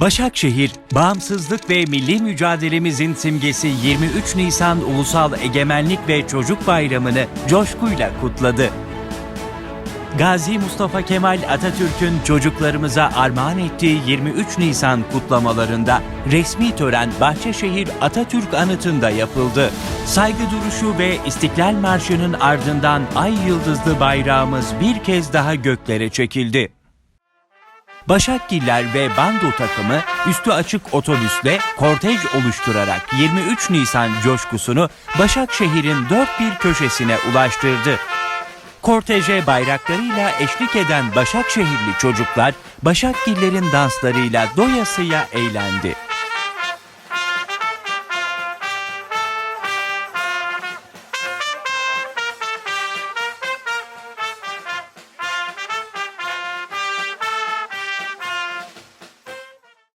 Başakşehir, bağımsızlık ve milli mücadelemizin simgesi 23 Nisan Ulusal Egemenlik ve Çocuk Bayramı'nı coşkuyla kutladı. Gazi Mustafa Kemal Atatürk'ün çocuklarımıza armağan ettiği 23 Nisan kutlamalarında resmi tören Bahçeşehir Atatürk Anıtı'nda yapıldı. Saygı duruşu ve İstiklal Marşı'nın ardından ay yıldızlı bayrağımız bir kez daha göklere çekildi. Başakgiller ve bando takımı üstü açık otobüsle kortej oluşturarak 23 Nisan coşkusunu Başakşehir'in dört bir köşesine ulaştırdı. Korteje bayraklarıyla eşlik eden Başakşehirli çocuklar Başakgillerin danslarıyla doyasıya eğlendi.